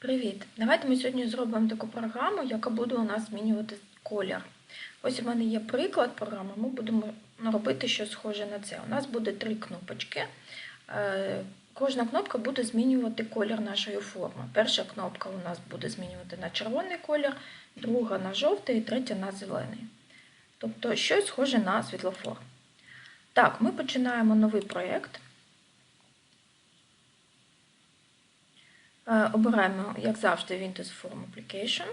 Привіт! Давайте ми сьогодні зробимо таку програму, яка буде у нас змінювати колір. Ось у мене є приклад програми, ми будемо робити щось схоже на це. У нас буде три кнопочки. Е, Кожна кнопка буде змінювати колір нашої форми. Перша кнопка у нас буде змінювати на червоний колір, друга на жовтий і третя на зелений. Тобто щось схоже на світлофор. Так, ми починаємо новий проєкт. Е, Обираємо, як завжди, Windows Form Application.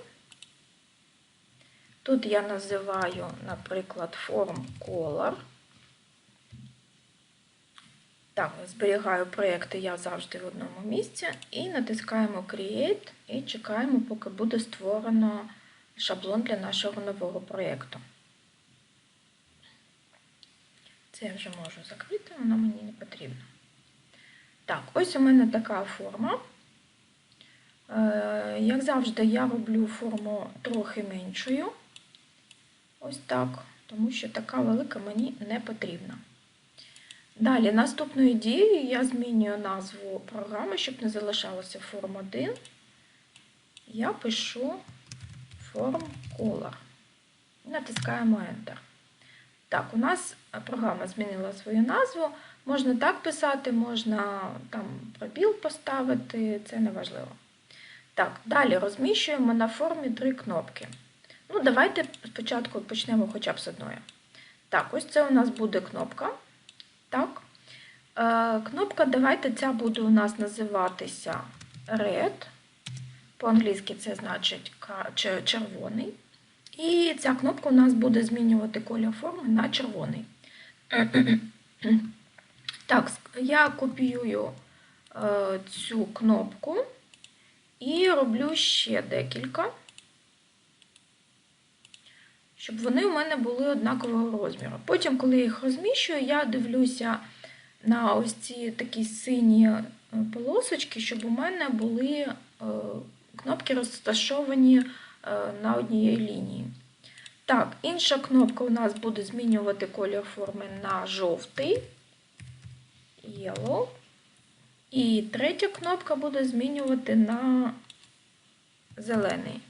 Тут я називаю, наприклад, Form Color. Так, зберігаю проєкти я завжди в одному місці. І натискаємо Create і чекаємо, поки буде створено шаблон для нашого нового проєкту. Це я вже можу закрити, воно мені не потрібно. Так, ось у мене така форма. Як завжди, я роблю форму трохи меншою. Ось так, тому що така велика мені не потрібна. Далі, наступною дією я змінюю назву програми, щоб не залишалося Form 1. Я пишу Form Color. Натискаємо Enter. Так, у нас програма змінила свою назву. Можна так писати, можна там пробіл поставити, це не важливо. Так, далі розміщуємо на формі три кнопки. Ну, давайте спочатку почнемо хоча б з одної. Так, ось це у нас буде кнопка. Так. Е, кнопка, давайте ця буде у нас називатися Red. По-англійськи це значить червоний. І ця кнопка у нас буде змінювати колір форми на червоний. Так, я копіюю е, цю кнопку. І роблю ще декілька, щоб вони у мене були однакового розміру. Потім, коли я їх розміщую, я дивлюся на ось ці такі сині полосочки, щоб у мене були кнопки розташовані на одній лінії. Так, інша кнопка у нас буде змінювати колір форми на жовтий, yellow. І третя кнопка буде змінювати на зелений.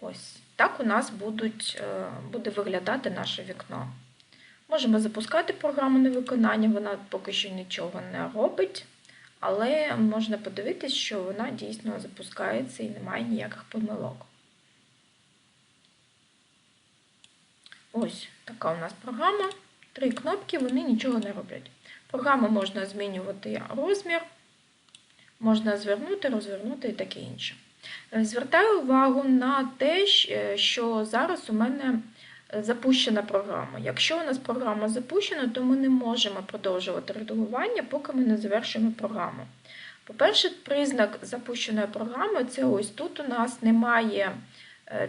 Ось так у нас будуть, буде виглядати наше вікно. Можемо запускати програму на виконання, вона поки що нічого не робить, але можна подивитись, що вона дійсно запускається і немає ніяких помилок. Ось така у нас програма. Три кнопки, вони нічого не роблять. Програму можна змінювати розмір, можна звернути, розвернути і таке інше. Звертаю увагу на те, що зараз у мене запущена програма. Якщо у нас програма запущена, то ми не можемо продовжувати редагування, поки ми не завершимо програму. По-перше, признак запущеної програми це ось тут у нас немає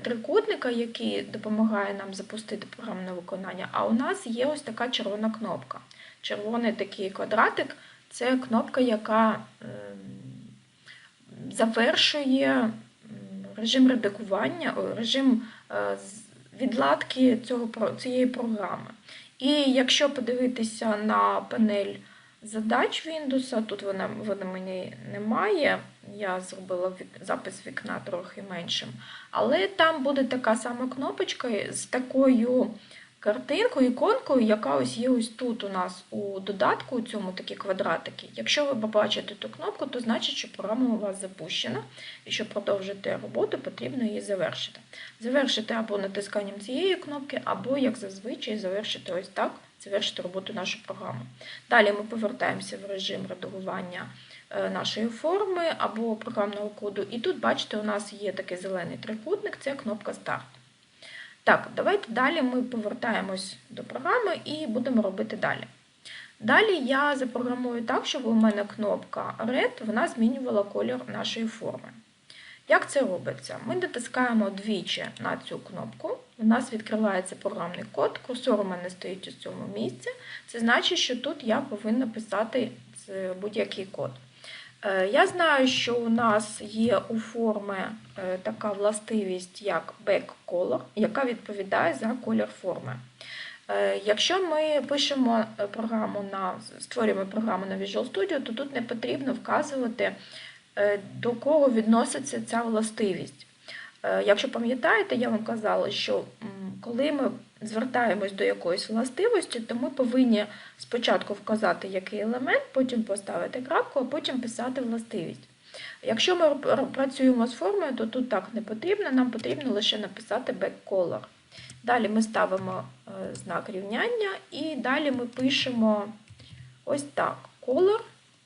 трикутника, який допомагає нам запустити програмне виконання, а у нас є ось така червона кнопка червоний такий квадратик це кнопка, яка завершує режим редагування, режим відладки цього, цієї програми. І якщо подивитися на панель задач Windows, тут вона, вона мені немає, я зробила запис вікна трохи меншим, але там буде така сама кнопочка з такою картинку, іконкою, яка ось є ось тут у нас у додатку, у цьому такі квадратики. Якщо ви побачите ту кнопку, то значить, що програма у вас запущена, і щоб продовжити роботу, потрібно її завершити. Завершити або натисканням цієї кнопки, або, як зазвичай, завершити ось так, завершити роботу нашої програми. Далі ми повертаємося в режим редагування е, нашої форми або програмного коду. І тут, бачите, у нас є такий зелений трикутник, це кнопка Старт. Так, давайте далі ми повертаємось до програми і будемо робити далі. Далі я запрограмую так, щоб у мене кнопка Red вона змінювала колір нашої форми. Як це робиться? Ми натискаємо двічі на цю кнопку, у нас відкривається програмний код, курсор у мене стоїть у цьому місці. Це значить, що тут я повинна писати будь-який код. Е, я знаю, що у нас є у форми е, така властивість, як back-color, яка відповідає за колір форми. Е, якщо ми пишемо програму на, створюємо програму на Visual Studio, то тут не потрібно вказувати е, до кого відноситься ця властивість. Е, Якщо пам'ятаєте, я вам казала, що коли ми звертаємось до якоїсь властивості, то ми повинні спочатку вказати, який елемент, потім поставити крапку, а потім писати властивість. Якщо ми працюємо з формою, то тут так не потрібно, нам потрібно лише написати backcolor. Далі ми ставимо е, знак рівняння і далі ми пишемо ось так. Color.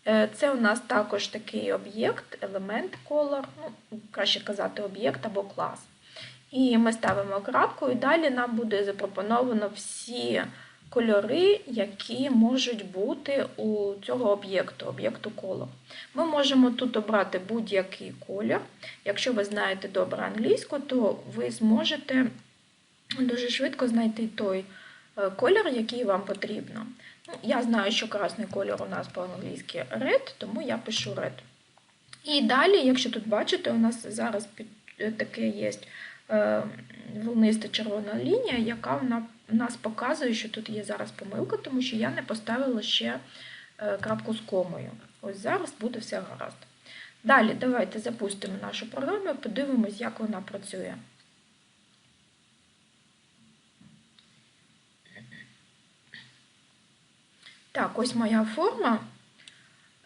Е, Це у нас також такий об'єкт, елемент color, ну, краще казати об'єкт або клас. І ми ставимо крапку, і далі нам буде запропоновано всі кольори, які можуть бути у цього об'єкту, об'єкту color. Ми можемо тут обрати будь-який колір. Якщо ви знаєте добре англійську, то ви зможете дуже швидко знайти той е, колір, який вам потрібно. Я знаю, що красний колір у нас по-англійськи red, тому я пишу red. І далі, якщо тут бачите, у нас зараз е, таке є е, волниста червона лінія, яка нас показує, що тут є зараз помилка, тому що я не поставила ще е, крапку з комою. Ось зараз буде все гаразд. Далі давайте запустимо нашу програму і подивимось, як вона працює. Так, ось моя форма.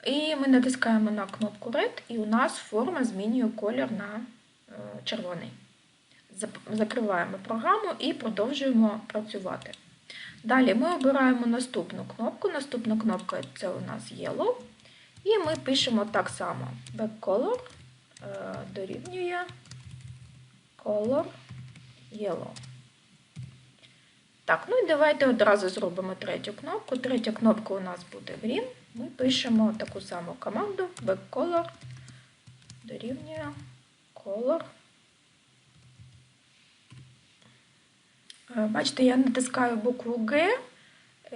І ми натискаємо на кнопку Red, і у нас форма змінює колір на е, червоний. Закриваємо програму і продовжуємо працювати. Далі ми обираємо наступну кнопку. Наступна кнопка це у нас Yellow. І ми пишемо так само: backcolor е, дорівнює color yellow. Так, ну і давайте одразу зробимо третю кнопку. Третя кнопка у нас буде green. Ми пишемо таку саму команду backcolor дорівнює color. Е, Бачите, я натискаю букву G,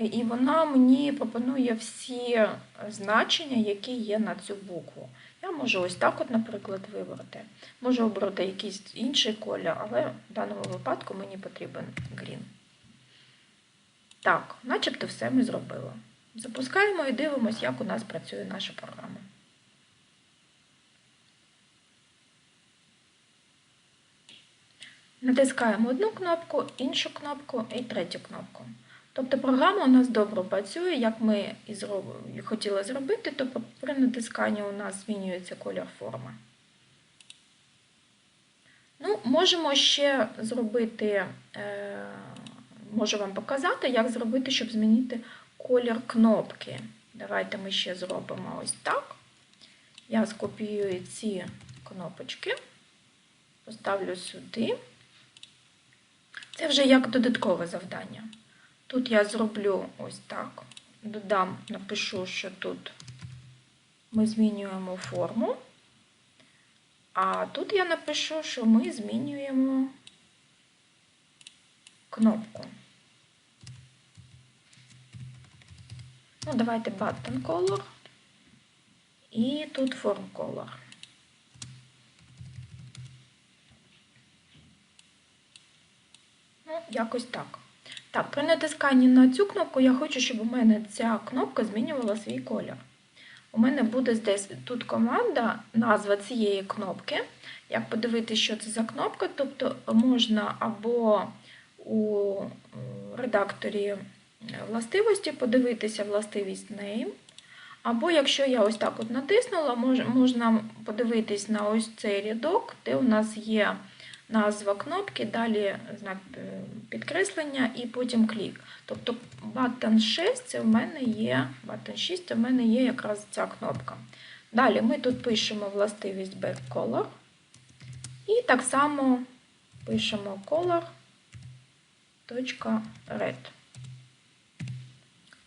і вона мені пропонує всі значення, які є на цю букву. Я можу ось так, от, наприклад, вибрати. Можу обрати якийсь інший колір, але в даному випадку мені потрібен green. Так, начебто все ми зробили. Запускаємо і дивимося, як у нас працює наша програма. Натискаємо одну кнопку, іншу кнопку і третю кнопку. Тобто програма у нас добре працює, як ми і хотіли зробити, тобто при натисканні у нас змінюється колір форми. Ну, можемо ще зробити, е, можу вам показати, як зробити, щоб змінити колір кнопки. Давайте ми ще зробимо ось так. Я скопіюю ці кнопочки, поставлю сюди. Це вже як додаткове завдання. Тут я зроблю ось так. Додам, напишу, що тут ми змінюємо форму. А тут я напишу, що ми змінюємо кнопку. Ну, давайте button color. І тут form color. Ну, якось так. Так, при натисканні на цю кнопку я хочу, щоб у мене ця кнопка змінювала свій колір. У мене буде десь тут команда, назва цієї кнопки. Як подивитися, що це за кнопка, тобто можна або у редакторі властивості подивитися властивість name, або якщо я ось так от натиснула, можна подивитись на ось цей рядок, де у нас є назва кнопки, далі знак підкреслення і потім клік. Тобто button 6 це в мене є button 6 це в мене є якраз ця кнопка. Далі ми тут пишемо властивість backcolor. І так само пишемо color.red.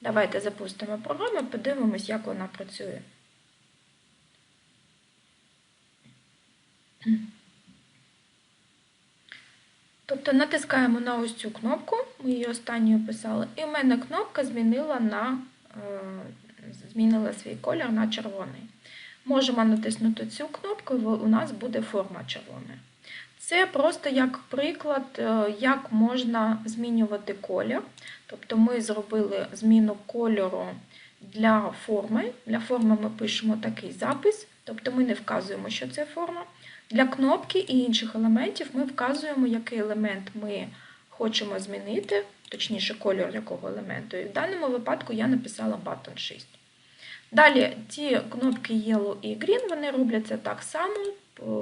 Давайте запустимо програму, подивимось, як вона працює. Тобто натискаємо на ось цю кнопку, ми її останньою писали, і в мене кнопка змінила, на, е, змінила свій колір на червоний. Можемо натиснути цю кнопку, і у нас буде форма червона. Це просто як приклад, е, як можна змінювати колір. Тобто ми зробили зміну кольору для форми. Для форми ми пишемо такий запис Тобто ми не вказуємо, що це форма. Для кнопки і інших елементів ми вказуємо, який елемент ми хочемо змінити, точніше, кольор якого елементу. І в даному випадку я написала button 6. Далі ці кнопки Yellow і Green вони робляться так само,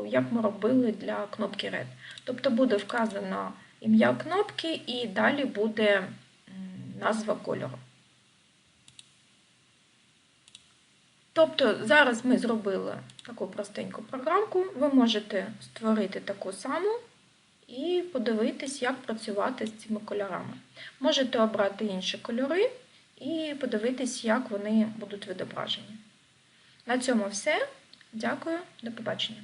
як ми робили для кнопки Red. Тобто буде вказано ім'я кнопки і далі буде назва кольору. Тобто зараз ми зробили таку простеньку програмку. Ви можете створити таку саму і подивитись, як працювати з цими кольорами. Можете обрати інші кольори і подивитись, як вони будуть відображені. На цьому все. Дякую, до побачення.